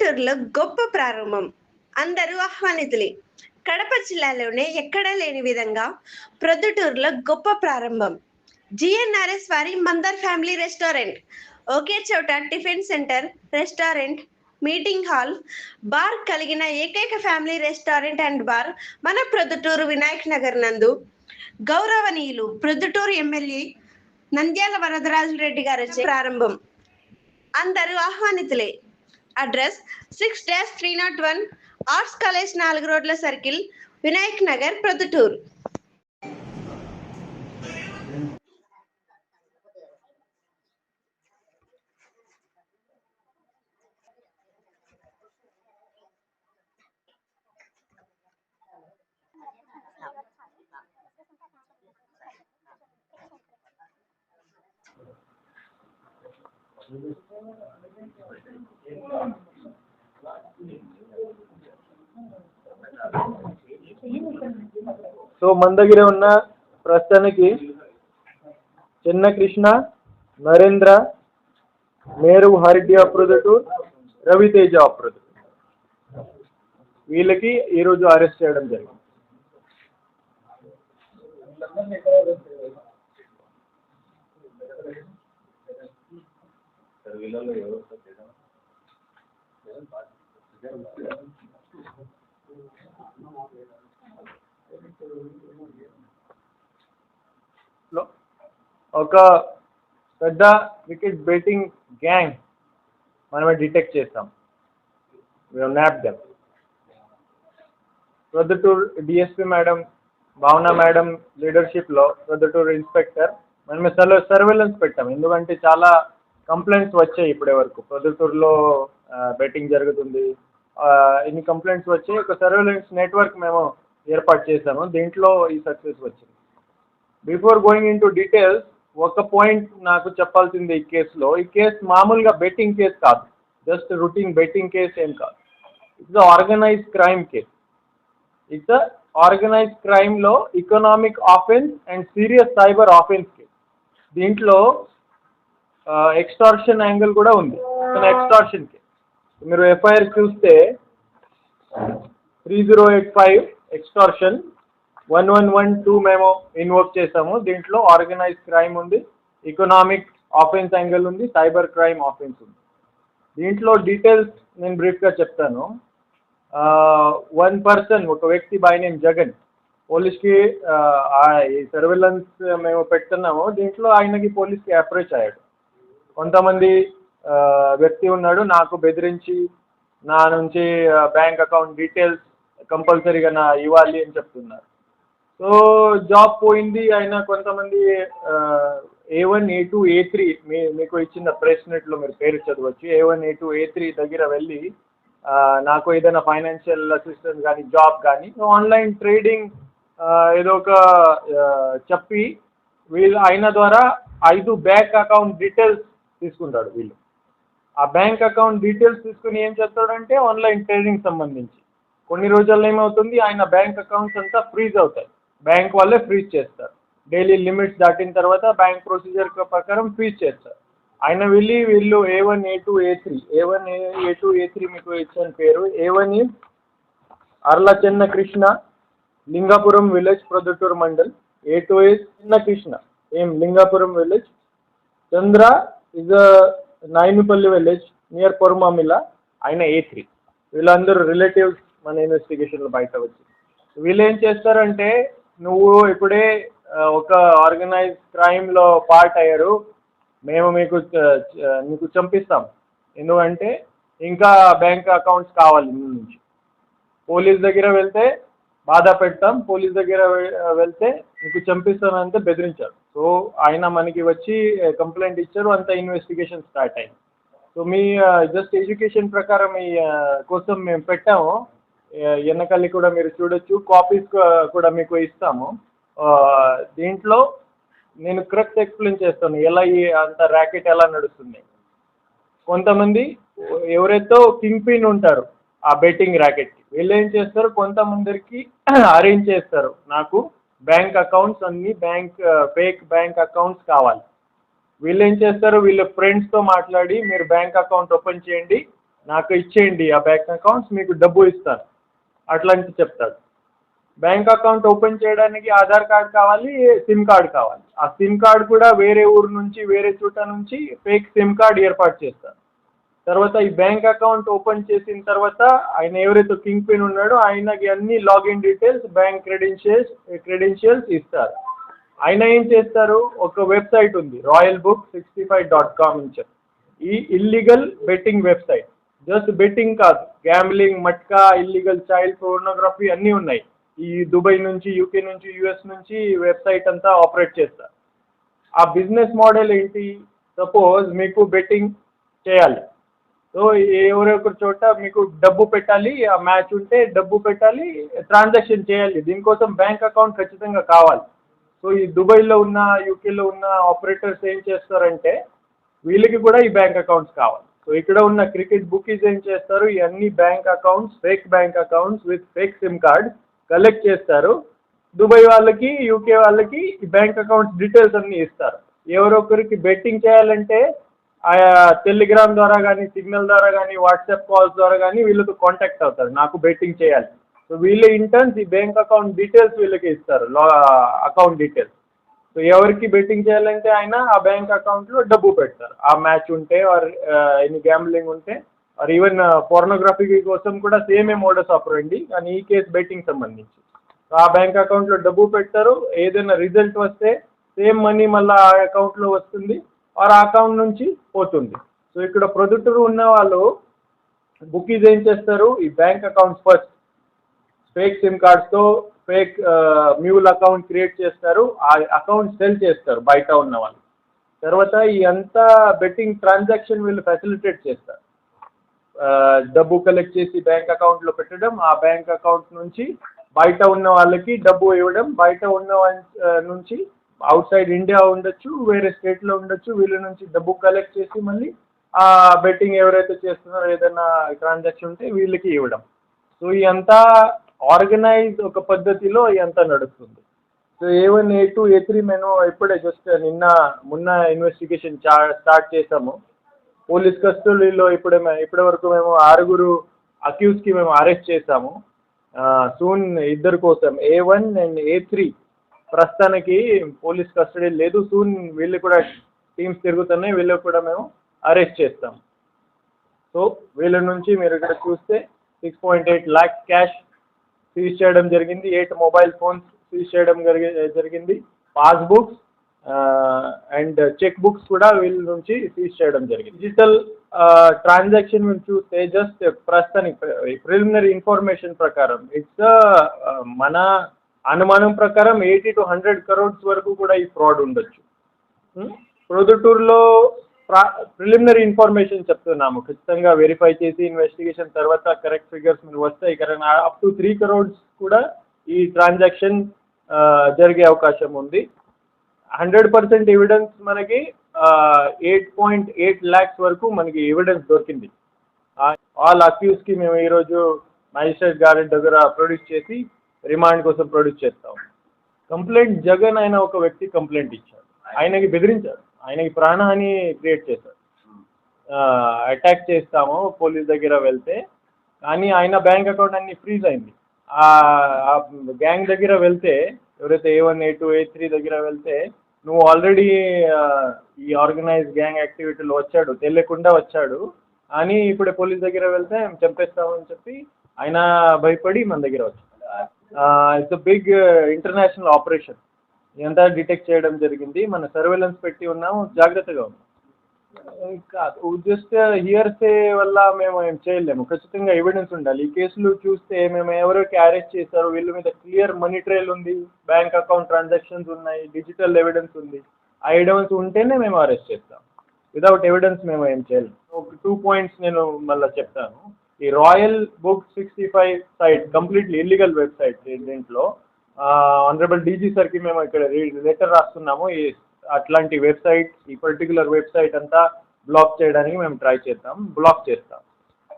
పల్లెటూరులో గొప్ప ప్రారంభం. అందరూ ఆహ్వానితులే. కడప జిల్లాలోనే ఎక్కడా లేని విధంగా ప్రొద్దుటూరులో గొప్ప ప్రారంభం. జిఎన్ఆర్ఎస్ వారి మందర్ ఫ్యామిలీ రెస్టారెంట్. ఒకే చోట tiffin centre restaurant meeting hall bar కలిగిన ఏకైక ఫ్యామిలీ రెస్టారెంట్ అండ్ బార్ మన ప్రొద్దుటూరు వినాయక్ నగర్ నందు. గౌరవనీయులు ప్రొద్దుటూరు ఎమ్మెల్యే నంద్యాల వరదరాజు రెడ్డి గారు ప్రారంభం. అందరూ ఆహ్వానితులే. Address six dash three naught one arts college నాలుగు రోడ్ల సర్కిల్ వినాయక్ నగర్ ప్రొద్దుటూరు. సో మన దగ్గర ఉన్న ప్రస్తుతానికి చిన్న కృష్ణ నరేంద్ర మేరు హరిడ్డి అప్రదుడు రవితేజ అప్రొదటూర్ వీళ్ళకి ఈరోజు అరెస్ట్ చేయడం జరిగింది. లో ఒక పెద్ద క్రికెట్ బెట్టింగ్ గ్యాంగ్ మనమే డిటెక్ట్ చేస్తాం. Nab them Proddatur DSP madam Bhavana madam లీడర్షిప్లో Proddatur inspector మనమే సర్వే సర్వేలెన్స్ పెట్టాం. ఎందుకంటే చాలా కంప్లైంట్స్ వచ్చాయి ఇప్పటి వరకు. ప్రొద్దుటూరులో బెట్టింగ్ జరుగుతుంది. ఇన్ని కంప్లైంట్స్ వచ్చాయి. ఒక సర్వేలెన్స్ నెట్వర్క్ మేము ఏర్పాటు చేశాము. దీంట్లో ఈ సక్సెస్ వచ్చింది. Before going in to details ఒక పాయింట్ నాకు చెప్పాల్సింది ఈ కేసులో. ఈ కేసు మామూలుగా బెట్టింగ్ కేసు కాదు. జస్ట్ రొటీన్ బెట్టింగ్ కేసు ఏం కాదు. It's organise crime case it's organise క్రైమ్లో economic offence and serious cyber offence case దీంట్లో ఎక్స్టార్షన్ యాంగిల్ కూడా ఉంది. ఎక్స్టార్షన్ కేస్ మీరు ఎఫ్ఐఆర్ చూస్తే three zero eight five extortion one one one two మేము invoke చేసాము. దీంట్లో ఆర్గనైజ్ క్రైమ్ ఉంది ఎకనామిక్ ఆఫెన్స్ యాంగిల్ ఉంది సైబర్ క్రైమ్ ఆఫెన్స్ ఉంది. దీంట్లో డీటెయిల్స్ నేను బ్రీఫ్గా చెప్తాను. వన్ పర్సన్ ఒక వ్యక్తి బై నేమ్ జగన్ పోలీస్కి ఈ సర్వేలెన్స్ మేము పెడుతున్నాము దీంట్లో ఆయనకి పోలీస్కి అప్రోచ్ అయ్యాడు. కొంతమంది వ్యక్తి ఉన్నాడు నాకు బెదిరించి నా నుంచి బ్యాంక్ అకౌంట్ డీటెయిల్స్ కంపల్సరీగా నా ఇవ్వాలి అని చెప్తున్నారు. సో జాబ్ పోయింది ఆయన కొంతమంది A one A two A three మీ మీకు ఇచ్చిన ప్రెస్ నెట్లో మీరు పేరు చదవచ్చు. A one A two A three దగ్గర వెళ్ళి నాకు ఏదైనా ఫైనాన్షియల్ అసిస్టెన్స్ కానీ జాబ్ కానీ ఆన్లైన్ ట్రేడింగ్ ఏదో ఒక చెప్పి వీళ్ళు అయిన ద్వారా ఐదు బ్యాంక్ అకౌంట్ డీటెయిల్స్ తీసుకుంటాడు వీళ్ళు. ఆ బ్యాంక్ అకౌంట్ డీటెయిల్స్ తీసుకుని ఏం చేస్తాడంటే ఆన్లైన్ ట్రేడింగ్ సంబంధించి. కొన్ని రోజుల్లో ఏమవుతుంది ఆయన బ్యాంక్ అకౌంట్స్ అంతా ఫ్రీజ్ అవుతాయి. బ్యాంక్ వాళ్ళే ఫ్రీజ్ చేస్తారు. డైలీ లిమిట్స్ దాటిన తర్వాత బ్యాంక్ ప్రొసీజర్ ప్రకారం ఫ్రీజ్ చేస్తారు. ఆయన వెళ్ళి వీళ్ళు A one A two A three A one A two A three మీకు ఇచ్చిన పేరు A one is Arla Chenna Krishna Lingapuram village Proddatur mandal A two A Chinna Krishna ఏం? Lingapuram village Chandra is Nayanapalli village near Porumamilla ఆయన A three. వీళ్ళందరూ relatives మన ఇన్వెస్టిగేషన్లో బయట వచ్చి. వీళ్ళు ఏం చేస్తారంటే నువ్వు ఇప్పుడే ఒక ఆర్గనైజ్ క్రైమ్లో పార్ట్ అయ్యారు మేము మీకు నీకు చంపిస్తాం. ఎందుకంటే ఇంకా బ్యాంక్ అకౌంట్స్ కావాలి ముందు నుంచి. పోలీస్ దగ్గర వెళ్తే బాధ పెడతాం పోలీస్ దగ్గర వెళ్తే మీకు చంపిస్తానంటే బెదిరించారు. సో ఆయన మనకి వచ్చి కంప్లైంట్ ఇచ్చారు అంత ఇన్వెస్టిగేషన్ స్టార్ట్ అయింది. సో మీ జస్ట్ ఎడ్యుకేషన్ ప్రకారం మీ కోసం మేము పెట్టాము. ఆ, వెనకాల కూడా మీరు చూడొచ్చు కాపీస్ కూడా మీకు ఇస్తాము. దీంట్లో నేను కరెక్ట్ ఎక్స్ప్లెయిన్ చేస్తాను ఎలా ఈ అంత ర్యాకెట్ ఎలా నడుస్తుంది. కొంతమంది ఎవరైతే కింగ్ పిన్ ఉంటారు ఆ బెట్టింగ్ ర్యాకెట్కి వీళ్ళు ఏం చేస్తారు? కొంతమందికి అరేంజ్ చేస్తారు. నాకు బ్యాంక్ అకౌంట్స్ అన్ని బ్యాంక్ ఫేక్ బ్యాంక్ అకౌంట్స్ కావాలి. వీళ్ళు ఏం చేస్తారు? వీళ్ళ ఫ్రెండ్స్తో మాట్లాడి మీరు బ్యాంక్ అకౌంట్ ఓపెన్ చేయండి. నాకు ఇచ్చేయండి. ఆ బ్యాంక్ అకౌంట్స్ మీకు డబ్బు ఇస్తాను. అట్లాంటి చెప్తాడు. బ్యాంక్ అకౌంట్ ఓపెన్ చేయడానికి ఆధార్ కార్డ్ కావాలి సిమ్ కార్డ్ కావాలి. ఆ సిమ్ కార్డ్ కూడా వేరే ఊరు నుంచి వేరే చోట నుంచి ఫేక్ సిమ్ కార్డ్ ఏర్పాటు చేస్తారు. తర్వాత ఈ బ్యాంక్ అకౌంట్ ఓపెన్ చేసిన తర్వాత ఆయన ఎవరైతే కింగ్ పిన్ ఉన్నాడో ఆయనకి అన్ని login details bank credentials credentials ఇస్తారు. ఆయన ఏం చేస్తారు? ఒక వెబ్సైట్ ఉంది royal book sixty five dot com అని చెప్పి. ఈ illegal betting website just betting కాదు gambling matka illegal child pornography అన్నీ ఉన్నాయి. ఈ దుబాయ్ నుంచి యూకే నుంచి యుఎస్ నుంచి వెబ్సైట్ అంతా ఆపరేట్ చేస్తారు. ఆ బిజినెస్ మోడల్ ఏంటి? సపోజ్ మీకు బెట్టింగ్ చేయాలి. సో ఎవరొకరి చోట మీకు డబ్బు పెట్టాలి ఆ మ్యాచ్ ఉంటే డబ్బు పెట్టాలి ట్రాన్సాక్షన్ చేయాలి. దీనికోసం బ్యాంక్ అకౌంట్ ఖచ్చితంగా కావాలి. సో ఈ దుబాయ్లో ఉన్న యూకేలో ఉన్న ఆపరేటర్స్ ఏం చేస్తారంటే వీళ్ళకి కూడా ఈ బ్యాంక్ అకౌంట్స్ కావాలి. సో ఇక్కడ ఉన్న క్రికెట్ బుకీస్ ఏం చేస్తారు? ఈ అన్ని bank accounts fake bank accounts with fake sim card collect చేస్తారు. దుబాయ్ వాళ్ళకి యూకే వాళ్ళకి ఈ బ్యాంక్ అకౌంట్స్ డీటెయిల్స్ అన్ని ఇస్తారు. ఎవరొకరికి బెట్టింగ్ చేయాలంటే టెలిగ్రామ్ ద్వారా కానీ సిగ్నల్ ద్వారా కానీ వాట్సాప్ కాల్స్ ద్వారా కానీ వీళ్ళతో కాంటాక్ట్ అవుతారు. నాకు బెట్టింగ్ చేయాలి. సో వీళ్ళు ఇంటర్న్స్ ఈ బ్యాంక్ అకౌంట్ డీటెయిల్స్ వీళ్ళకి ఇస్తారు. అకౌంట్ డీటెయిల్స్ సో ఎవరికి బెట్టింగ్ చేయాలంటే ఆయన ఆ బ్యాంక్ అకౌంట్లో డబ్బు పెడతారు. ఆ మ్యాచ్ ఉంటే ఆర్ ఎనీ గ్యాంబ్లింగ్ ఉంటే ఆర్ ఈవెన్ పోర్నోగ్రఫీ కోసం కూడా సేమే మోడస్ ఆపరండి కానీ ఈ కేసు బెట్టింగ్ సంబంధించి. సో ఆ బ్యాంక్ అకౌంట్లో డబ్బు పెడతారు. ఏదైనా రిజల్ట్ వస్తే సేమ్ మనీ మళ్ళీ ఆ అకౌంట్లో వస్తుంది. ఆర్ ఆ అకౌంట్ నుంచి పోతుంది. సో ఇక్కడ ప్రొద్దుటూరు ఉన్న వాళ్ళు బుకీస్ ఏం చేస్తారు? ఈ bank accounts first fake sim కార్డ్స్తో fake mule account create చేస్తారు. ఆ అకౌంట్ సెల్ చేస్తారు బయట ఉన్న వాళ్ళు. తర్వాత ఈ అంతా బెట్టింగ్ ట్రాన్సాక్షన్ వీళ్ళు ఫెసిలిటేట్ చేస్తారు. డబ్బు కలెక్ట్ చేసి బ్యాంక్ అకౌంట్లో పెట్టడం ఆ బ్యాంక్ అకౌంట్ నుంచి బయట ఉన్న వాళ్ళకి డబ్బు ఇవ్వడం బయట ఉన్న నుంచి అవుట్ సైడ్ ఇండియా ఉండొచ్చు వేరే స్టేట్లో ఉండొచ్చు వీళ్ళ నుంచి డబ్బు కలెక్ట్ చేసి మళ్ళీ ఆ బెట్టింగ్ ఎవరైతే చేస్తున్నారో ఏదైనా ట్రాన్సాక్షన్ ఉంటే వీళ్ళకి ఇవ్వడం. సో ఈ ఆర్గనైజ్ ఒక పద్ధతిలో ఈ నడుస్తుంది. So A one A two A three మేము ఇప్పుడే జస్ట్ నిన్న మొన్న ఇన్వెస్టిగేషన్ స్టార్ట్ చేసాము. పోలీస్ కస్టడీలో ఇప్పుడే ఇప్పటి వరకు మేము ఆరుగురు అక్యూస్కి మేము అరెస్ట్ చేసాము. సూన్ ఇద్దరు కోసం A one and A three ప్రస్తుతానికి పోలీస్ కస్టడీ లేదు. సూన్ వీళ్ళు కూడా టీమ్స్ తిరుగుతున్నాయి. వీళ్ళు కూడా మేము అరెస్ట్ చేస్తాం. సో వీళ్ళ నుంచి మీరు ఇక్కడ చూస్తే six point eight lakh cash seize చేయడం జరిగింది. ఎయిట్ మొబైల్ ఫోన్స్ సీజ్ చేయడం జరిగి- జరిగింది. పాస్బుక్స్ అండ్ చెక్ బుక్స్ కూడా వీళ్ళ నుంచి సీజ్ చేయడం జరిగింది. డిజిటల్ ట్రాన్సాక్షన్ మేము చూస్తే జస్ట్ ప్రస్తుతానికి ప్రిలిమినరీ ఇన్ఫర్మేషన్ ప్రకారం ఇట్స్ మన అనుమానం ప్రకారం ఎయిటీ టు హండ్రెడ్ కరోడ్స్ వరకు కూడా ఈ ఫ్రాడ్ ఉండొచ్చు. ప్రొదుటూరులో ప్రిలిమినరీ ఇన్ఫర్మేషన్ చెప్తున్నాము. ఖచ్చితంగా వెరిఫై చేసి ఇన్వెస్టిగేషన్ తర్వాత కరెక్ట్ ఫిగర్స్ మీరు వస్తాయి. Correct up to three crores కూడా ఈ ట్రాన్సాక్షన్ జరిగే అవకాశం ఉంది. హండ్రెడ్ పర్సెంట్ ఎవిడెన్స్ మనకి ఎయిట్ పాయింట్ ఎయిట్ ల్యాక్స్ వరకు మనకి ఎవిడెన్స్ దొరికింది. ఆల్ అక్యూస్కి మేము ఈరోజు మ్యాజిస్ట్రేట్ గారి దగ్గర ప్రొడ్యూస్ చేసి రిమాండ్ కోసం ప్రొడ్యూస్ చేస్తాం. కంప్లైంట్ జగన్ అయిన ఒక వ్యక్తి కంప్లైంట్ ఇచ్చాడు. ఆయనకి బెదిరించాడు. ఆయనకి ప్రాణహాని క్రియేట్ చేశాడు. అటాక్ చేస్తాము పోలీస్ దగ్గర వెళ్తే కానీ ఆయన బ్యాంక్ అకౌంట్ అన్ని ఫ్రీజ్ అయింది. ఆ గ్యాంగ్ దగ్గర వెళ్తే ఎవరైతే A one A two A three దగ్గర వెళ్తే నువ్వు ఆల్రెడీ ఈ ఆర్గనైజ్ గ్యాంగ్ యాక్టివిటీలో వచ్చాడు తెలియకుండా వచ్చాడు అని ఇప్పుడు పోలీస్ దగ్గర వెళ్తే చంపేస్తామని చెప్పి ఆయన భయపడి మన దగ్గర వచ్చాడు. ఇట్స్ బిగ్ ఇంటర్నేషనల్ ఆపరేషన్ ఇదంతా డిటెక్ట్ చేయడం జరిగింది. మన సర్వేలెన్స్ పెట్టి ఉన్నాము జాగ్రత్తగా ఉన్నాం. కాదు. జస్ట్ హియర్సే uh, వల్ల మేము ఏం చేయలేము. ఖచ్చితంగా ఎవిడెన్స్ ఉండాలి. ఈ కేసులు చూస్తే మేము ఎవరికి అరెస్ట్ చేశారు. వీళ్ళ మీద క్లియర్ మనీ ట్రైల్ ఉంది. బ్యాంక్ అకౌంట్ ట్రాన్సాక్షన్స్ ఉన్నాయి. డిజిటల్ ఎవిడెన్స్ ఉంది. ఆ ఎవిడెన్స్ ఉంటేనే మేము అరెస్ట్ చేస్తాం. విదౌట్ ఎవిడెన్స్ మేము ఏం చేయలేము ఒక టూ పాయింట్స్ నేను మళ్ళీ చెప్తాను. ఈ royal book sixty five site completely illegal website దీంట్లో. ఆనరబుల్ డీజీ సార్కి మేము ఇక్కడ లెటర్ రాస్తున్నాము. ఈ అట్లాంటి వెబ్సైట్ ఈ పర్టికులర్ వెబ్సైట్ అంతా బ్లాక్ చేయడానికి మేము ట్రై చేస్తాం బ్లాక్ చేస్తాం.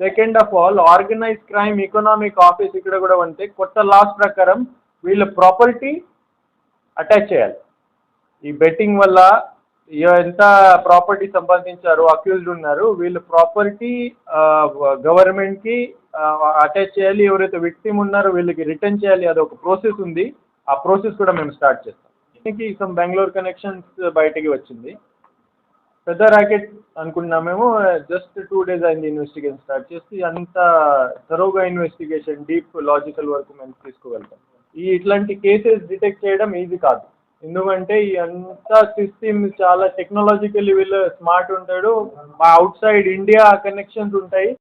Second of all organise crime economic office ఇక్కడ కూడా ఉంటే కొత్త లాస్ ప్రకారం వీళ్ళ ప్రాపర్టీ అటాచ్ చేయాలి. ఈ బెట్టింగ్ వల్ల ఎంత ప్రాపర్టీ సంపాదించారు అక్యూజ్డ్ ఉన్నారు వీళ్ళు ప్రాపర్టీ గవర్నమెంట్కి అటాచ్ చేయాలి ఎవరైతే విక్టిమ్ ఉన్నారో వీళ్ళకి రిటర్న్ చేయాలి అది ఒక ప్రాసెస్ ఉంది. ఆ ప్రోసెస్ కూడా మేము స్టార్ట్ చేస్తాం. దీనికి సమ్ బెంగళూరు కనెక్షన్స్ బయటికి వచ్చింది. పెద్ద ర్యాకెట్ అనుకున్నాం మేము. జస్ట్ టూ డేస్ అయింది ఇన్వెస్టిగేషన్ స్టార్ట్ చేసి అంత తరోగా ఇన్వెస్టిగేషన్ డీప్ లాజికల్ వర్క్ మేము తీసుకువెళ్తాం ఈ ఇట్లాంటి కేసెస్ డిటెక్ట్ చేయడం ఈజీ కాదు. ఎందుకంటే ఈ అంతా సిస్టమ్ చాలా టెక్నాలజికల్లీ వీళ్ళు స్మార్ట్ ఉంటాడు. అవుట్ సైడ్ ఇండియా కనెక్షన్స్ ఉంటాయి.